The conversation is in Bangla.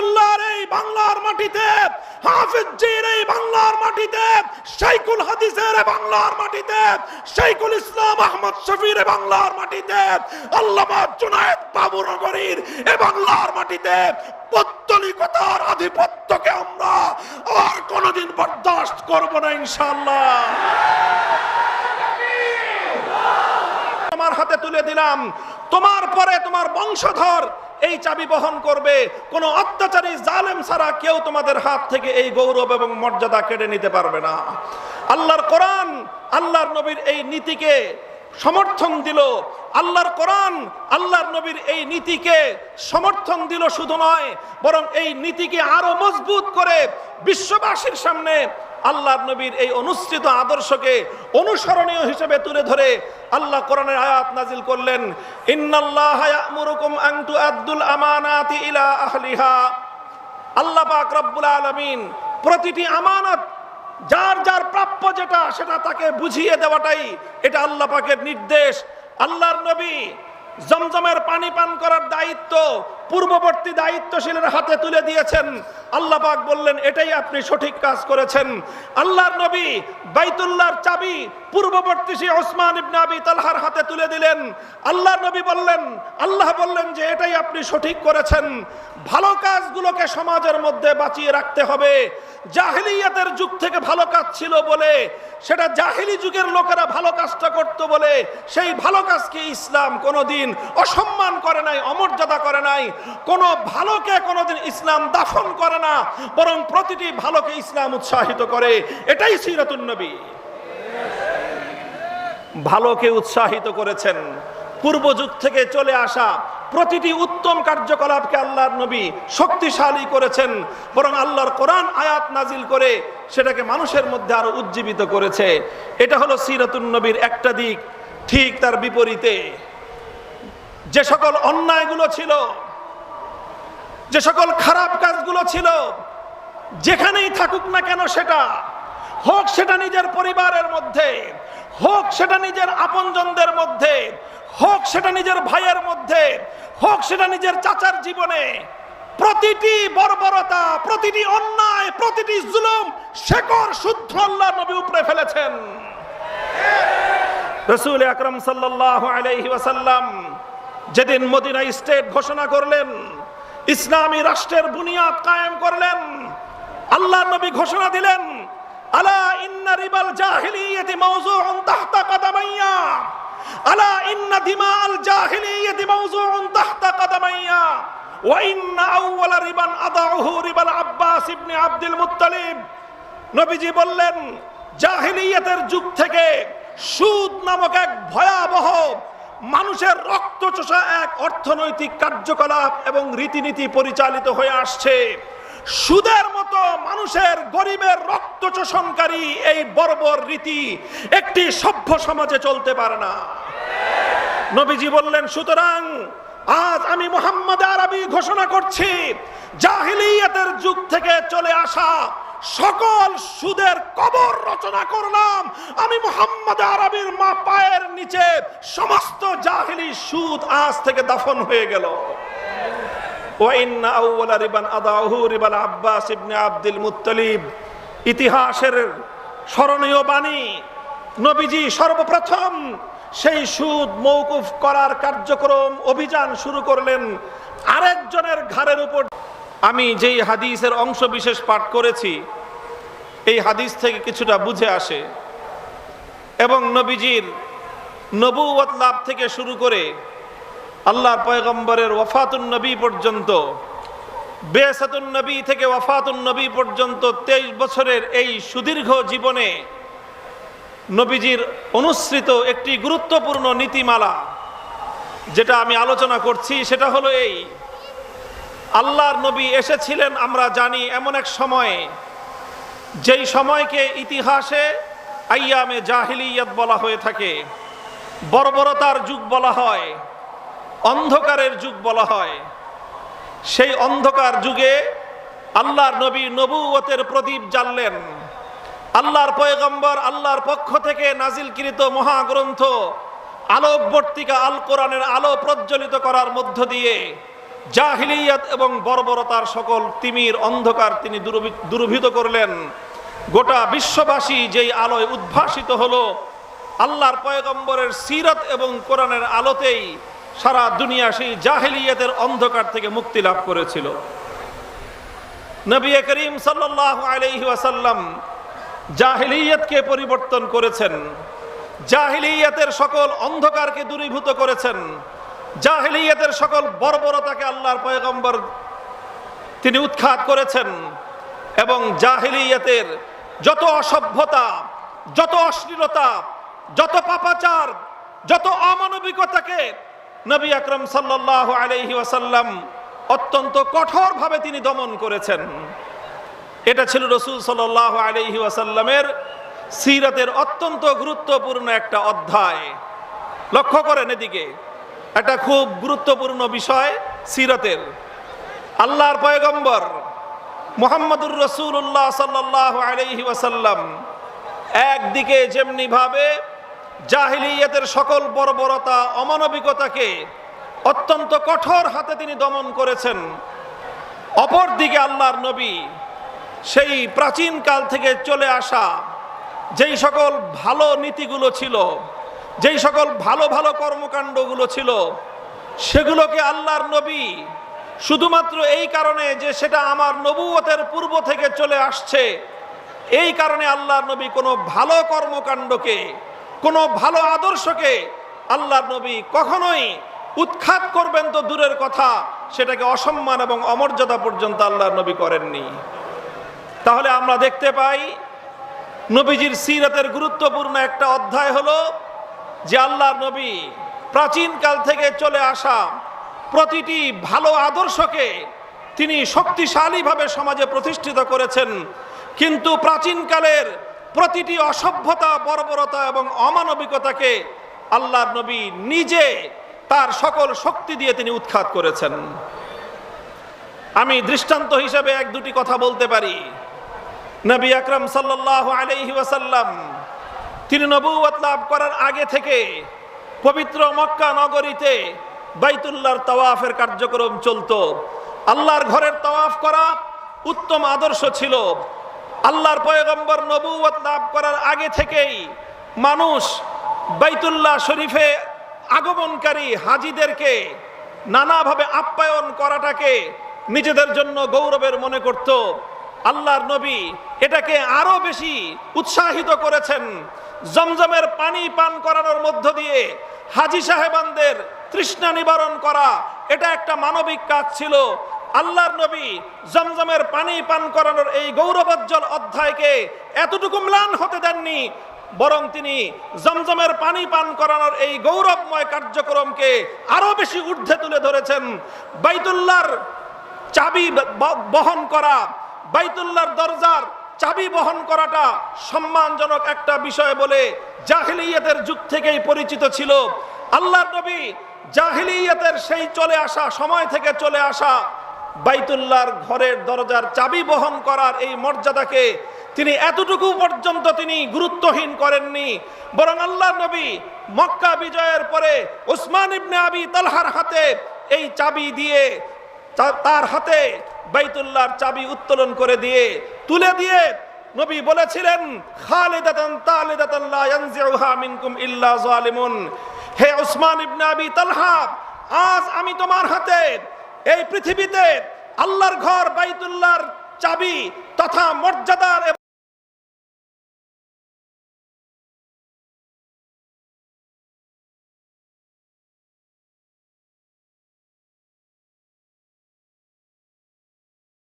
বাইতুল্লাহর এই বাংলার মাটিতে হাফিজির এই বাংলার মাটিতে শাইকুল হাদিসের বাংলার মাটিতে শাইকুল ইসলাম আহমদ শফির বাংলার মাটিতে, আল্লামা জুনায়েদ বাবুনগরীর এই বাংলার মাটিতে পত্তলিকতার আধিপত্যকে আমরা আর কোনোদিন বরদাস্ত করব না, ইনশাআল্লাহ। তোমার হাতে তুলে দিলাম, তোমার পরে তোমার বংশধর এই চাবি বহন করবে। কোন অত্যাচারী জালেম ছাড়া কেউ তোমাদের হাত থেকে এই গৌরব এবং মর্যাদা কেড়ে নিতে পারবে না। আল্লাহর কোরআন আল্লাহর নবীর এই নীতিকে সমর্থন দিল। আল্লাহর কোরআন আল্লাহর নবীর এই নীতিকে সমর্থন দিল শুধু নয়, বরং এই নীতিকে আরও মজবুত করে বিশ্ববাসীর সামনে আল্লাহর নবীর এই অনুসৃত আদর্শকে অনুসরণীয় হিসেবে তুলে ধরে আল্লাহ কোরআনের আয়াত নাজিল করলেন, ইন্নাল্লাহ ইয়া'মুরুকুম আন তুআদ্দুল আমানাতি ইলা আহলিহা। আল্লাহ পাক রব্বুল আলামিন প্রতিটি আমানত, যার যার প্রাপ্য যেটা, সেটা তাকে বুঝিয়ে দেওয়াটাই এটা আল্লাহ পাকের নির্দেশ। আল্লাহর নবী জমজমের পানি পান করার দায়িত্ব, পূর্ববর্তী দায়িত্বশীলের হাতে তুলে দিয়েছেন। আল্লাহ পাক বললেন, এটাই আপনি সঠিক কাজ করেছেন। আল্লাহর নবী বাইতুল্লাহর চাবি পূর্ববর্তী সে ওসমান ইবনে আবি তালহার হাতে তুলে দিলেন। আল্লাহর নবী বললেন, আল্লাহ বললেন যে, এটাই আপনি সঠিক করেছেন। ভালো কাজগুলোকে সমাজের মধ্যে বাঁচিয়ে রাখতে হবে। জাহিলিয়াতের যুগ থেকে ভালো কাজ ছিল বলে, সেটা জাহিলি যুগের লোকেরা ভালো কাজটা করত বলে, সেই ভালো কাজকে ইসলাম কোনোদিন অসম্মান করে নাই, অমর্যাদা করে নাই। কোনো ভালোকে কোনোদিন ইসলাম দাফন করে না, বরং প্রতিটি ভালোকে ইসলাম উৎসাহিত করে। এটাই সিরাতুন নবী। ভালোকে উৎসাহিত করেছেন। পূর্ব যুগ থেকে চলে আসা প্রতিটি উত্তম কার্যকলাপকে আল্লাহর নবী শক্তিশালী করেছেন, বরং আল্লাহর কোরআন আয়াত নাজিল করে সেটাকে মানুষের মধ্যে আরও উজ্জীবিত করেছে। এটা হলো সিরাতুন নবীর একটা দিক, ঠিক তার বিপরীতে। যে সকল অন্যায়গুলো ছিল, যে সকল খারাপ কাজগুলো ছিল, যেখানেই থাকুক না কেন সেটা, হোক সেটা নিজের পরিবারের মধ্যে, হোক সেটা নিজের আপনজনদের মধ্যে হোক সেটা নিজের ভাইয়ের মধ্যে, হোক সেটা নিজের চাচার জীবনে, প্রতিটি বর্বরতা, প্রতিটি অন্যায়, প্রতিটি জুলুম শেকড় শুদ্ধ আল্লাহ নবী উপরে ফেলেছেন। রসুল আকরম সাল্লাহ আলাইহি ওয়াসাল্লাম যেদিন মদিনা স্টেট ঘোষণা করলেন, ইসলামী রাষ্ট্রের বুনিয়াদ কায়েম করলেন আল্লাহ নবী ঘোষণা দিলেন, আলা ইন্না রিবাল জাহিলিয়াতি মাওযুউন তাহতা কাদামাইয়া। আলা ইন্না দিমাআল জাহিলিয়াতি মাওযুউন তাহতা কাদামাইয়া, ওয়া ইন্না আউওয়ালা রিবান আদাউহু রিবাল আব্বাস ইবনে আব্দুল মুত্তালিব। নবীজি বললেন জাহিলিয়াতের যুগ থেকে সুদ নামক এক ভয়াবহ মানুষের রক্ত চোষা এক অর্থনৈতিক কার্যকলাপ এবং রীতিনীতি পরিচালিত হয়ে আসছে। সুদের মতো মানুষের গরিবের রক্ত চোষণকারী এই বর্বর রীতি একটি সভ্য সমাজে চলতে পারে না। নবীজি বললেন, সুতরাং আজ আমি মোহাম্মদ আরবি ঘোষণা করছি, জাহিলিয়াতের যুগ থেকে চলে আসা সকল সুদের কবর রচনা করলাম। আমি মোহাম্মদ আরবির মা পায়ের নিচে সমস্ত জাহিলি সুদ আজ থেকে দাফন হয়ে গেল। ইতিহাসের স্মরণীয় বাণী, নবীজি সর্বপ্রথম সেই সুদ মৌকুফ করার কার্যক্রম অভিযান শুরু করলেন আরেকজনের ঘাড়ের উপর। আমি যেই হাদিসের অংশ বিশেষ পাঠ করেছি, এই হাদিস থেকে কিছুটা বুঝে আসে। এবং নবীজির নবুয়ত লাভ থেকে শুরু করে আল্লাহ পয়গম্বরের ওয়াফাতুন নবী পর্যন্ত, বেসাতুন নবী থেকে ওয়াফাতুন নবী পর্যন্ত তেইশ বছরের এই সুদীর্ঘ জীবনে নবীজির অনুসৃত একটি গুরুত্বপূর্ণ নীতিমালা যেটা আমি আলোচনা করছি, সেটা হলো এই। আল্লাহর নবী এসেছিলেন, আমরা জানি, এমন এক সময়ে, যেই সময়কে ইতিহাসে আইয়ামে জাহিলিয়াত বলা হয়ে থাকে। বর্বরতার যুগ বলা হয়, অন্ধকারের যুগ বলা হয়। সেই অন্ধকার যুগে আল্লাহর নবী নবুয়তের প্রদীপ জ্বাললেন। আল্লাহর পয়গম্বর, আল্লাহর পক্ষ থেকে নাজিলকৃত মহাগ্রন্থ আলোকবর্তিকা আল কোরআনের আলো প্রজ্বলিত করার মধ্য দিয়ে জাহিলিয়াত এবং বর্বরতার সকল তিমির অন্ধকার তিনি দুরভিত করলেন। গোটা বিশ্ববাসী যেই আলোয় উদ্ভাসিত হলো, আল্লাহর পয়গম্বরের সিরত এবং কোরআনের আলোতেই সারা দুনিয়া সেই জাহিলিয়াতের অন্ধকার থেকে মুক্তি লাভ করেছিল। নবী করিম সাল্লাল্লাহু আলাইহি ওয়াসাল্লাম জাহিলিয়াতকে পরিবর্তন করেছেন। জাহিলিয়াতের সকল অন্ধকারকে দূরীভূত করেছেন। জাহিলিয়াতের সকল বর্বরতাকে আল্লাহর পয়গম্বর তিনি উৎখাত করেছেন এবং জাহিলিয়াতের যত অসভ্যতা, যত অশ্লীলতা, যত পাপাচার, যত অমানবিকতাকে নবী আকরম সাল্লাল্লাহু আলাইহি ওয়াসাল্লাম অত্যন্ত কঠোরভাবে তিনি দমন করেছেন। এটা ছিল রসুল সাল্লাল্লাহু আলাইহি ওয়াসাল্লামের সিরাতের অত্যন্ত গুরুত্বপূর্ণ একটা অধ্যায়। লক্ষ্য করেন এদিকে, একটা খুব গুরুত্বপূর্ণ বিষয় সিরাতের। আল্লাহর পয়গম্বর মোহাম্মদুর রসুল্লাহ সাল্লাহ আলাইহি ওয়াসাল্লাম একদিকে যেমনি ভাবে জাহিলিয়াতের সকল বর্বরতা, অমানবিকতাকে অত্যন্ত কঠোর হাতে তিনি দমন করেছেন, অপরদিকে আল্লাহর নবী সেই প্রাচীন কাল থেকে চলে আসা যেই সকল ভালো নীতিগুলো ছিল, যেই সকল ভালো ভালো কর্মকাণ্ডগুলো ছিল, সেগুলোকে আল্লাহর নবী শুধুমাত্র এই কারণে যে সেটা আমার নবুয়তের পূর্ব থেকে চলে আসছে, এই কারণে আল্লাহর নবী কোনো ভালো কর্মকাণ্ডকে, কোনো ভালো আদর্শকে আল্লাহর নবী কখনোই উৎখাত করবেন তো দূরের কথা, সেটাকে অসম্মান এবং অমর্যাদা পর্যন্ত আল্লাহর নবী করেননি। তাহলে আমরা দেখতে পাই নবীজির সিরাতের গুরুত্বপূর্ণ একটা অধ্যায় হলো যে আল্লাহর নবী প্রাচীন কাল থেকে চলে আসা প্রতিটি ভালো আদর্শকে তিনি শক্তিশালীভাবে সমাজে প্রতিষ্ঠিত করেছেন। কিন্তু প্রাচীনকালের প্রতিটি অসভ্যতা, বর্বরতা এবং অমানবিকতাকে আল্লাহর নবী নিজে তার সকল শক্তি দিয়ে তিনি উৎখাত করেছেন। আমি দৃষ্টান্ত হিসেবে এক দুটি কথা বলতে পারি। নবী আকরম সাল্লাহ আলাইহি ওয়াসাল্লাম, তিনি নবুয়ত লাভ করার আগে থেকে পবিত্র মক্কা নগরীতে বাইতুল্লাহর তাওয়াফের কার্যক্রম চলতো। আল্লাহর ঘরের তাওয়াফ করা উত্তম আদর্শ ছিল। আল্লাহর পয়গম্বর নবুয়ত লাভ করার আগে থেকেই মানুষ বাইতুল্লাহ শরীফে আগমনকারী হাজিদেরকে নানাভাবে আপ্যায়ন করাটাকে নিজেদের জন্য গৌরবের মনে করত। আল্লাহর নবী এটাকে আরও বেশি উৎসাহিত করেছেন। জমজমের পানি পান করানোর মধ্য দিয়ে হাজি সাহেবানদের তৃষ্ণা নিবারণ করা, এটা একটা মানবিক কাজ ছিল। আল্লাহর নবী জমজমের পানি পান করানোর এই গৌরবোজ্জ্বল অধ্যায়কে এতটুকু ম্লান হতে দেননি, বরং তিনি জমজমের পানি পান করানোর এই গৌরবময় কার্যক্রমকে আরও বেশি ঊর্ধ্বে তুলে ধরেছেন। বাইতুল্লাহর চাবি বহন করা বাইতুল্লাহর দরজার চাবি বহন করাটা সম্মানজনক একটা বিষয় বলে জাহিলিয়াতের যুগ থেকেই পরিচিত ছিল। আল্লাহর নবী জাহিলিয়াতের সেই চলে আসা সময় থেকে চলে আসা বাইতুল্লাহর ঘরের দরজার চাবি বহন করার এই মর্যাদাকে তিনি এতটুকু পর্যন্ত তিনি গুরুত্বহীন করেননি। বরং আল্লাহ নবী মক্কা বিজয়ের পরে ওসমান ইবনে আবি তালহার হাতে এই চাবি দিয়ে তার হাতে বাইতুল্লাহর চাবি উত্তোলন করে দিয়ে, তুলে দিয়ে নবী বলেছিলেন, খালিদাতান তালিদাতান লা ইয়ানজিউহা মিনকুম ইল্লা হে ওসমান ইবনে আবি তালহা, আজ আমি তোমার হাতে এই পৃথিবীতে আল্লাহর ঘর, বাইতুল্লাহর চাবি তথা মর্যাদার